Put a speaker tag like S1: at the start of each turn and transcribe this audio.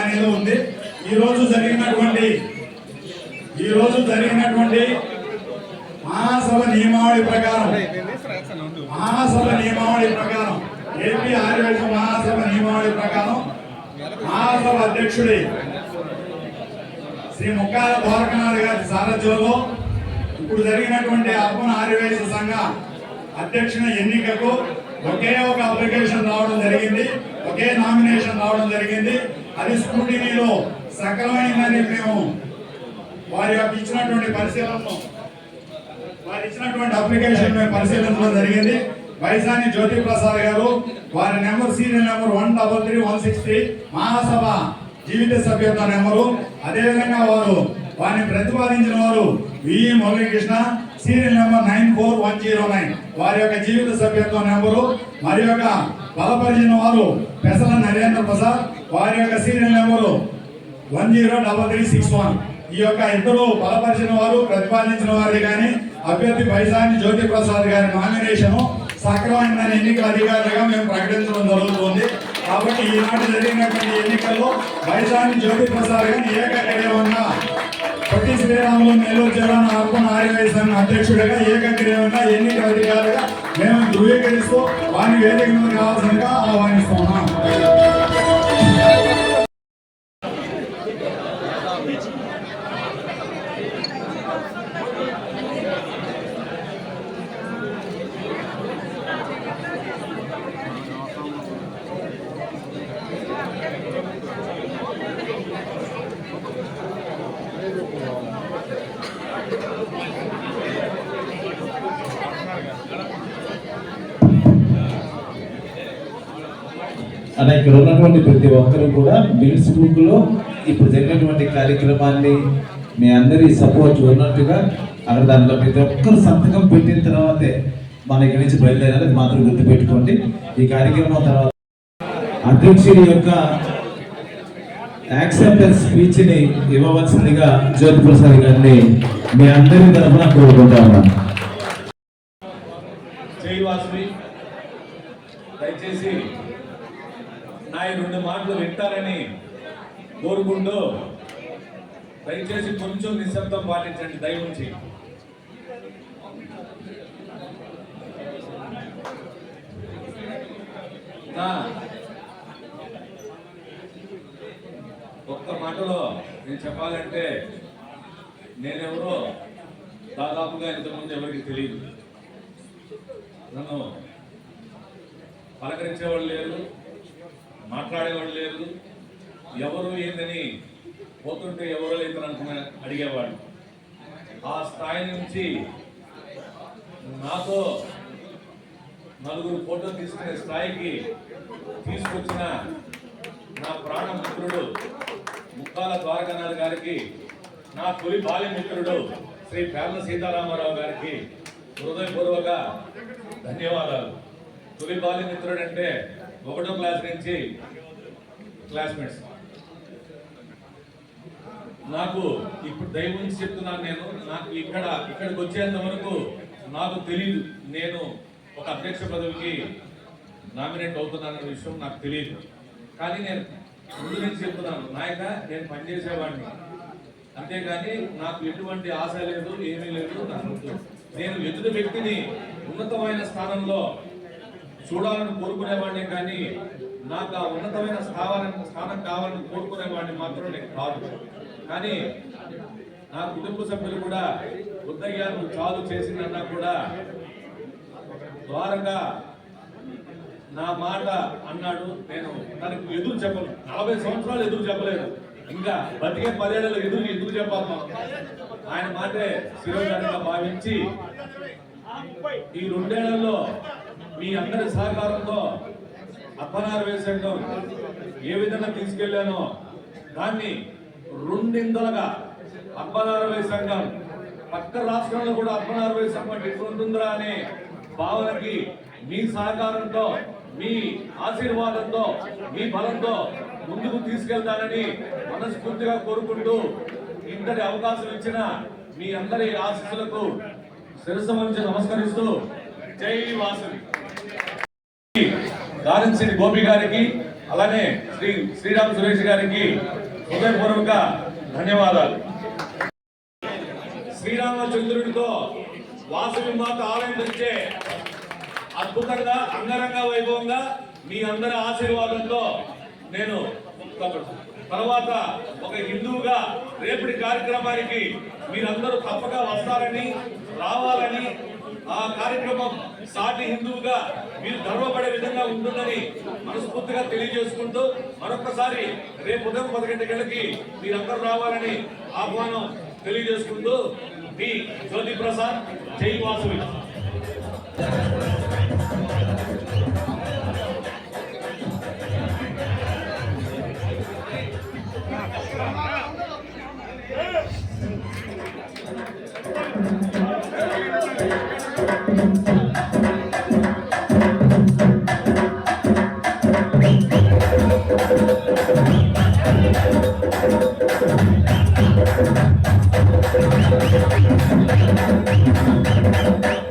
S1: అనేది ఉంది. ఈ రోజు జరిగినటువంటి ఈ రోజు జరిగినటువంటి మహాసభ నియమావళి ప్రకారం మహాసభ నియమావళి ప్రకారం ఏపీ ఆర్యవేశ మహాసభ నియమావళి ప్రకారం మహాసభ అధ్యక్షుడి శ్రీ ముక్కాల ద్వారకనాథ్ గారి సారథ్యంలో ఇప్పుడు జరిగినటువంటి అర్బన్ ఆర్యవేశ సంఘ అధ్యక్షుని ఎన్నికకు ఒకే ఒక అప్లికేషన్ రావడం జరిగింది. ఒకే నామినేషన్ రావడం జరిగింది. అది స్క్రూటినీలో సకలమైందని మేము వారి యొక్క ఇచ్చినటువంటి పరిశీలనలో వారు ఇచ్చినటువంటి అప్లికేషన్ మేము పరిశీలించడం జరిగింది. వైశాని జ్యోతి ప్రసాద్ గారు వారి number serial number one double three one six three మహాసభ జీవిత సభ్యత నెంబరు. అదేవిధంగా వారు వారిని ప్రతిపాదించిన వారు V. Muralikrishna serial number nine four one zero nine. వారి యొక్క జీవిత సభ్యత్వ నెంబరు మరి యొక్క బలపరిచిన వారు పెసల నరేంద్ర ప్రసాద్ వారి యొక్క serial number one zero double three six one. ఈ యొక్క ఇద్దరు బలపరిచిన వారు ప్రతిపాదించిన వారి కానీ అభ్యర్థి పైసాని జ్యోతి ప్రసాద్ గారి నామినేషన్ సక్రమైన ఎన్నికల అధికారులుగా మేము ప్రకటించడం జరుగుతుంది. కాబట్టి ఈనాటి జరిగినటువంటి ఎన్నికల్లో పైసాని జ్యోతి ప్రసాద్ గారిని ఏకగ్రీవంగా పొట్టి శ్రీరాములు నెల్లూరు జిల్లా అర్పణ ఆర్యవై అధ్యక్షుడిగా ఏకగ్రీవంగా ఎన్నికల అధికారిగా మేము ధృవీకరిస్తూ వారిని వేదిక మీద కావాల్సిందిగా ఆహ్వానిస్తున్నాం.
S2: అలా ఇక్కడ ఉన్నటువంటి ప్రతి ఒక్కరు కూడా మిల్స్ గ్రూప్లో ఇప్పుడు జరిగినటువంటి కార్యక్రమాన్ని మీ అందరి సపోర్ట్ ఉన్నట్టుగా అక్కడ దాంట్లో ప్రతి ఒక్కరు సంతకం పెట్టిన తర్వాతే మన ఇక్కడి నుంచి బయలుదేరాలి మాత్రం గుర్తుపెట్టుకోండి. ఈ కార్యక్రమం తర్వాత అధ్యక్షుడి యొక్క యాక్సెప్టెన్స్ స్పీచ్ని ఇవ్వవలసిందిగా జ్యోతి ప్రసాద్ గారిని మీ అందరి తరఫున కోరుకుంటా ఉన్నాను.
S3: దయచేసి నా రెండు మాటలు వింటారని కోరుకుంటూ దయచేసి కొంచెం నిశ్శబ్దం పాటించండి దయ ఒక్క మాటలో నేను చెప్పాలంటే నేనెవరో దాదాపుగా ఇంతకుముందు ఎవరికి తెలియదు. నన్ను పలకరించేవాళ్ళు లేరు. మాట్లాడేవాడు లేరు. ఎవరు ఏందని పోతుంటే ఎవరో ఇతను అనుకుని అడిగేవాడు. ఆ స్థాయి నుంచి నాతో నలుగురు ఫోటో తీసుకునే స్థాయికి తీసుకొచ్చిన నా ప్రాణ మిత్రుడు ముక్కాల ద్వారకానాథ్ గారికి నా తొలి బాల్య మిత్రుడు శ్రీ పేర్ల సీతారామారావు గారికి హృదయపూర్వక ధన్యవాదాలు. తొలి బాల్య మిత్రుడు అంటే ఒకటో క్లాస్ నుంచి క్లాస్మేట్స్. నాకు ఇప్పుడు దయ గురించి చెప్తున్నాను నేను నాకు ఇక్కడ ఇక్కడికి వచ్చేంత వరకు నాకు తెలియదు నేను ఒక అధ్యక్ష పదవికి నామినేట్ అవుతున్నానన్న విషయం నాకు తెలియదు కానీ నేను ముందు నుంచి చెప్తున్నాను నాయక నేను పనిచేసేవాడిని. అంతేగాని నాకు ఎటువంటి ఆశ లేదు ఏమీ లేదు నాకు నేను ఎదుటి వ్యక్తిని ఉన్నతమైన స్థానంలో చూడాలని కోరుకునేవాడిని కానీ నాకు ఆ ఉన్నతమైన స్థావరం స్థానం కావాలని కోరుకునేవాడిని మాత్రం నేను కాదు. కానీ నా కుటుంబ సభ్యులు కూడా ఉద్దయ్య నువ్వు చాలు చేసిందన్నా కూడా ద్వారంగా నా మాట అన్నాడు. నేను తనకు ఎదురు చెప్పను. నలభై సంవత్సరాలు ఎదురు చెప్పలేదు. ఇంకా బతికే పదేళ్ళలో ఎదురు ఎదురు చెప్పాలి మనం. ఆయన మాటే శిరోజానిగా భావించి ఈ రెండేళ్ళలో మీ అందరి సహకారంతో అప్పనారు వేసేయడం ఏ విధంగా తీసుకెళ్ళానో దాన్ని రెండింతలుగా అప్పనారవై సంఘం పక్క రాష్ట్రంలో కూడా అప్పనారవై సంఘం ఎట్లా ఉంటుందిరా అనే భావనకి మీ సహకారంతో మీ ఆశీర్వాదంతో మీ బలంతో ముందుకు తీసుకెళ్తానని మనస్ఫూర్తిగా కోరుకుంటూ ఇంతటి అవకాశం ఇచ్చిన మీ అందరి ఆశీస్సులకు శిరస్సు నమస్కరిస్తూ జై వాసవి దారంశెట్టి గోపి గారికి అలానే శ్రీ శ్రీరామ్ సురేష్ గారికి హృదయపూర్వక ధన్యవాదాలు. శ్రీరామచంద్రుడితో వాసవి మాత ఆలయం తెచ్చే అద్భుతంగా అంగరంగ వైభవంగా మీ అందరి ఆశీర్వాదంతో నేను తర్వాత ఒక హిందువుగా రేపటి కార్యక్రమానికి మీరందరూ తప్పక వస్తారని రావాలని ఆ కార్యక్రమం సాటి హిందువుగా మీరు గర్వపడే విధంగా ఉంటుందని మనస్ఫూర్తిగా తెలియజేసుకుంటూ మరొకసారి రేపు ఉదయం పది గంటలకి మీరందరూ రావాలని ఆహ్వానం తెలియజేసుకుంటూ మీ జ్యోతి ప్రసాద్ జై వాసవి. Thank you.